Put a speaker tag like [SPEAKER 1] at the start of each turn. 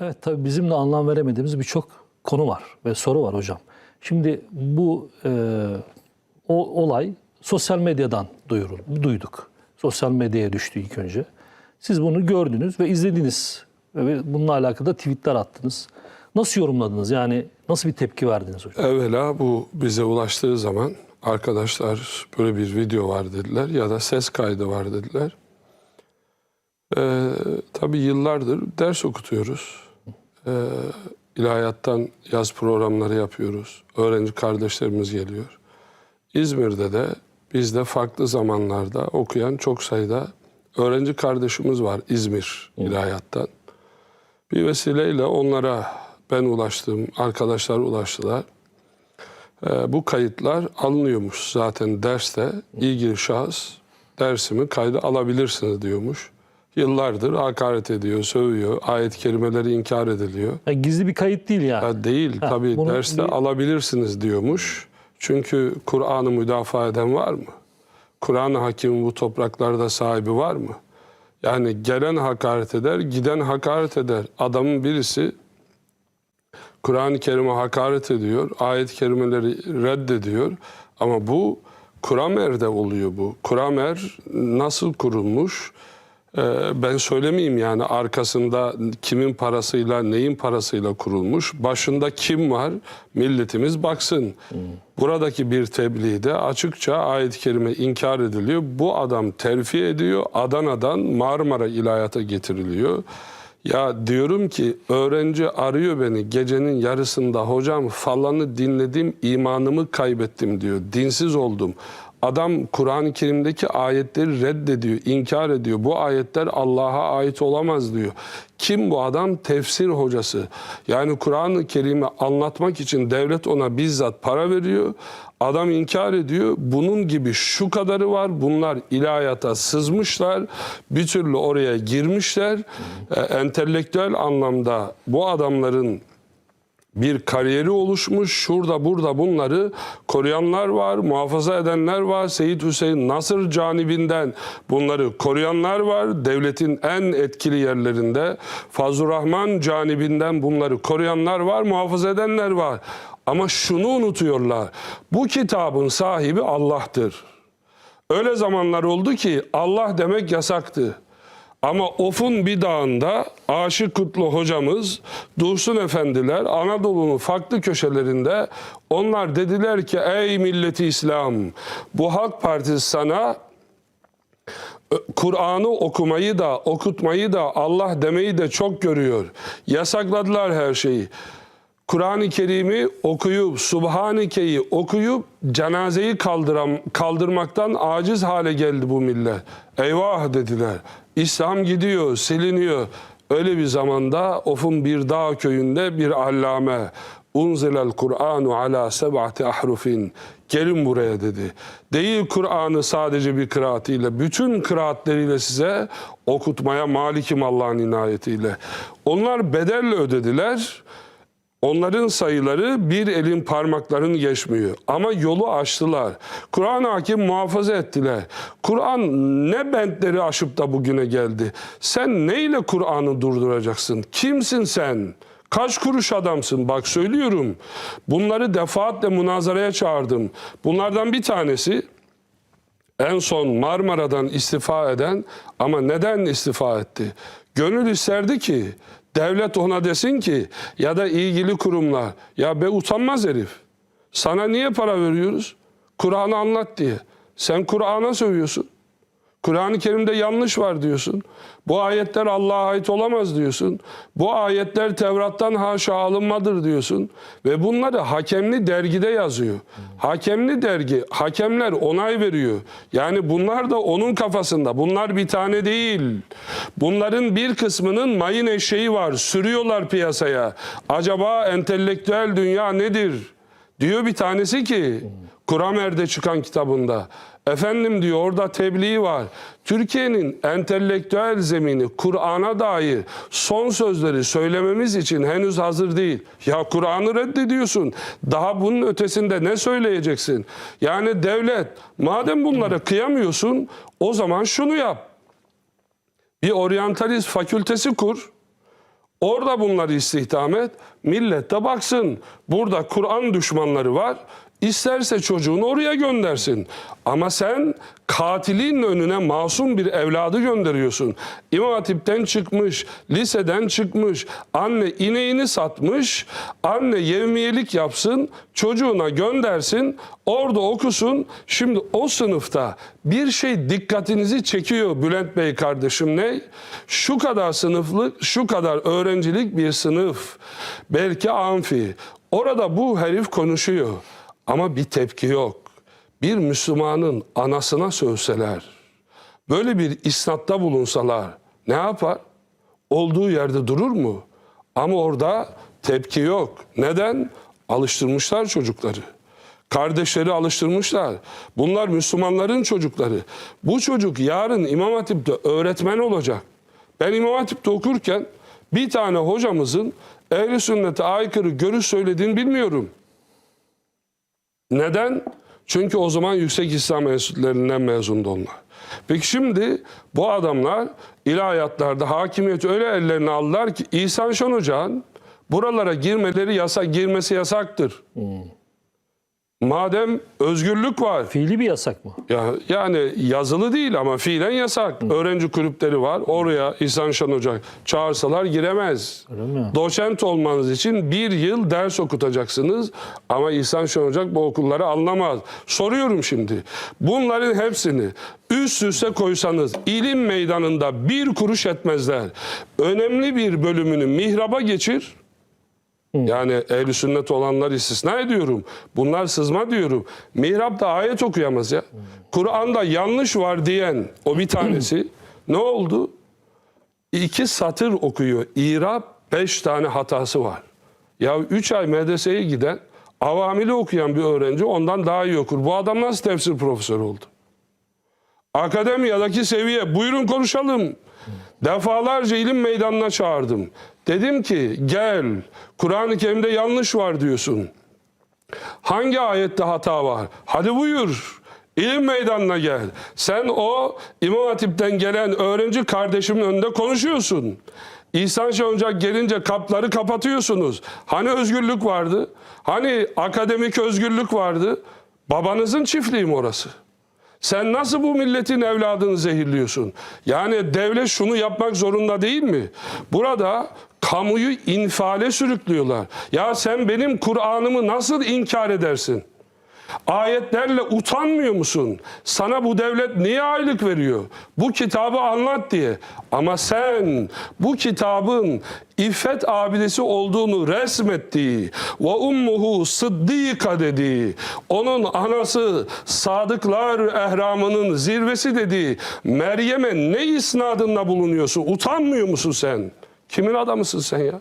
[SPEAKER 1] Evet tabii bizim de anlam veremediğimiz birçok konu var ve soru var hocam. Şimdi bu e, o olay sosyal medyadan duyurul, duyduk. Sosyal medyaya düştü ilk önce. Siz bunu gördünüz ve izlediniz ve bununla alakalı tweetler attınız. Nasıl yorumladınız? Yani nasıl bir tepki verdiniz hocam?
[SPEAKER 2] Evvela bu bize ulaştığı zaman arkadaşlar böyle bir video var dediler ya da ses kaydı var dediler. Ee, tabii yıllardır ders okutuyoruz. Ee, ilahiyattan yaz programları yapıyoruz. Öğrenci kardeşlerimiz geliyor. İzmir'de de bizde farklı zamanlarda okuyan çok sayıda öğrenci kardeşimiz var İzmir ilahiyattan. Bir vesileyle onlara ben ulaştım, arkadaşlar ulaştılar. Ee, bu kayıtlar alınıyormuş zaten derste. ilgili şahıs dersimi kayda alabilirsiniz diyormuş. Yıllardır hakaret ediyor, sövüyor, ayet kelimeleri inkar ediliyor.
[SPEAKER 1] Yani gizli bir kayıt değil yani.
[SPEAKER 2] Ya değil tabii
[SPEAKER 1] bunu
[SPEAKER 2] derste
[SPEAKER 1] bir-
[SPEAKER 2] alabilirsiniz diyormuş. Çünkü Kur'an'ı müdafaa eden var mı? Kur'an-ı Hakim'in bu topraklarda sahibi var mı? Yani gelen hakaret eder, giden hakaret eder. Adamın birisi Kur'an-ı Kerim'e hakaret ediyor, ayet-i kerimeleri reddediyor. Ama bu Kuramer'de oluyor bu. Kuramer nasıl kurulmuş? Ee, ben söylemeyeyim yani arkasında kimin parasıyla, neyin parasıyla kurulmuş. Başında kim var? Milletimiz baksın. Buradaki bir tebliğde açıkça ayet-i kerime inkar ediliyor. Bu adam terfi ediyor. Adana'dan Marmara ilahiyata getiriliyor. Ya diyorum ki öğrenci arıyor beni gecenin yarısında hocam falanı dinledim imanımı kaybettim diyor. Dinsiz oldum. Adam Kur'an-ı Kerim'deki ayetleri reddediyor, inkar ediyor. Bu ayetler Allah'a ait olamaz diyor. Kim bu adam? Tefsir hocası. Yani Kur'an-ı Kerim'i anlatmak için devlet ona bizzat para veriyor. Adam inkar ediyor. Bunun gibi şu kadarı var. Bunlar ilahiyata sızmışlar. Bir türlü oraya girmişler. Ee, entelektüel anlamda bu adamların bir kariyeri oluşmuş. Şurada burada bunları koruyanlar var, muhafaza edenler var. Seyit Hüseyin Nasır canibinden bunları koruyanlar var. Devletin en etkili yerlerinde Fazıl Rahman canibinden bunları koruyanlar var, muhafaza edenler var. Ama şunu unutuyorlar. Bu kitabın sahibi Allah'tır. Öyle zamanlar oldu ki Allah demek yasaktı. Ama Of'un bir dağında Aşık Kutlu hocamız, Dursun efendiler Anadolu'nun farklı köşelerinde onlar dediler ki ey milleti İslam bu Halk Partisi sana Ö- Kur'an'ı okumayı da okutmayı da Allah demeyi de çok görüyor. Yasakladılar her şeyi. Kur'an-ı Kerim'i okuyup, Subhaneke'yi okuyup cenazeyi kaldıram, kaldırmaktan aciz hale geldi bu millet. Eyvah dediler. İslam gidiyor, siliniyor. Öyle bir zamanda Of'un bir dağ köyünde bir allame Unzilel Kur'anu ala seb'ati ahrufin. Gelin buraya dedi. Değil Kur'an'ı sadece bir kıraatiyle, bütün kıraatleriyle size okutmaya malikim Allah'ın inayetiyle. Onlar bedelle ödediler. Onların sayıları bir elin parmaklarını geçmiyor. Ama yolu aştılar. Kur'an hakim muhafaza ettiler. Kur'an ne bentleri aşıp da bugüne geldi. Sen neyle Kur'an'ı durduracaksın? Kimsin sen? Kaç kuruş adamsın? Bak söylüyorum. Bunları defaatle münazaraya çağırdım. Bunlardan bir tanesi en son Marmara'dan istifa eden ama neden istifa etti? Gönül isterdi ki devlet ona desin ki ya da ilgili kurumlar ya be utanmaz herif. Sana niye para veriyoruz? Kur'an'ı anlat diye. Sen Kur'an'a sövüyorsun. Kur'an-ı Kerim'de yanlış var diyorsun. Bu ayetler Allah'a ait olamaz diyorsun. Bu ayetler Tevrat'tan haşa alınmadır diyorsun. Ve bunları hakemli dergide yazıyor. Hakemli dergi, hakemler onay veriyor. Yani bunlar da onun kafasında. Bunlar bir tane değil. Bunların bir kısmının mayın eşeği var. Sürüyorlar piyasaya. Acaba entelektüel dünya nedir? Diyor bir tanesi ki Kuramer'de çıkan kitabında. Efendim diyor orada tebliğ var. Türkiye'nin entelektüel zemini Kur'an'a dair son sözleri söylememiz için henüz hazır değil. Ya Kur'an'ı reddediyorsun. Daha bunun ötesinde ne söyleyeceksin? Yani devlet madem bunlara kıyamıyorsun o zaman şunu yap. Bir oryantalist fakültesi kur. Orada bunları istihdam et. Millet de baksın. Burada Kur'an düşmanları var. İsterse çocuğunu oraya göndersin. Ama sen katilin önüne masum bir evladı gönderiyorsun. İmam Hatip'ten çıkmış, liseden çıkmış, anne ineğini satmış, anne yevmiyelik yapsın, çocuğuna göndersin, orada okusun. Şimdi o sınıfta bir şey dikkatinizi çekiyor Bülent Bey kardeşim ne? Şu kadar sınıflık, şu kadar öğrencilik bir sınıf. Belki amfi. Orada bu herif konuşuyor. Ama bir tepki yok. Bir Müslümanın anasına sövseler, böyle bir isnatta bulunsalar ne yapar? Olduğu yerde durur mu? Ama orada tepki yok. Neden? Alıştırmışlar çocukları. Kardeşleri alıştırmışlar. Bunlar Müslümanların çocukları. Bu çocuk yarın İmam Hatip'te öğretmen olacak. Ben İmam Hatip'te okurken bir tane hocamızın ehli sünnete aykırı görüş söylediğini bilmiyorum. Neden? Çünkü o zaman Yüksek İslam Enstitülerinden mezundu onlar. Peki şimdi bu adamlar ilahiyatlarda hakimiyeti öyle ellerine aldılar ki İhsan Şen Hoca'nın buralara girmeleri yasak, girmesi yasaktır. Madem özgürlük var,
[SPEAKER 1] Fiili bir yasak mı?
[SPEAKER 2] ya, yani yazılı değil ama fiilen yasak. Öğrenci kulüpleri var. Oraya İhsan Şen Hoca çağırsalar giremez.
[SPEAKER 1] Öyle mi?
[SPEAKER 2] Doçent olmanız için bir yıl ders okutacaksınız. Ama İhsan Şen Hoca bu okulları anlamaz. Soruyorum şimdi. Bunların hepsini üst üste koysanız ilim meydanında bir kuruş etmezler. Önemli bir bölümünü mihraba geçir. Yani ehl sünnet olanlar istisna ediyorum. Bunlar sızma diyorum. Mihrapta ayet okuyamaz ya. Kur'an'da yanlış var diyen o bir tanesi ne oldu? İki satır okuyor. İrab beş tane hatası var. Ya üç ay medreseye giden avamili okuyan bir öğrenci ondan daha iyi okur. Bu adam nasıl tefsir profesörü oldu? Akademiyadaki seviye buyurun konuşalım. Defalarca ilim meydanına çağırdım. Dedim ki gel Kur'an-ı Kerim'de yanlış var diyorsun. Hangi ayette hata var? Hadi buyur. İlim meydanına gel. Sen o İmam Hatip'ten gelen öğrenci kardeşimin önünde konuşuyorsun. İhsan Hoca gelince kapları kapatıyorsunuz. Hani özgürlük vardı? Hani akademik özgürlük vardı? Babanızın çiftliği mi orası? Sen nasıl bu milletin evladını zehirliyorsun? Yani devlet şunu yapmak zorunda değil mi? Burada kamuyu infiale sürüklüyorlar. Ya sen benim Kur'an'ımı nasıl inkar edersin? Ayetlerle utanmıyor musun? Sana bu devlet niye aylık veriyor? Bu kitabı anlat diye. Ama sen bu kitabın iffet abidesi olduğunu resmettiği ve ummuhu sıddika dediği, onun anası sadıklar ehramının zirvesi dediği Meryem'e ne isnadında bulunuyorsun? Utanmıyor musun sen? Kimin adamısın sen ya?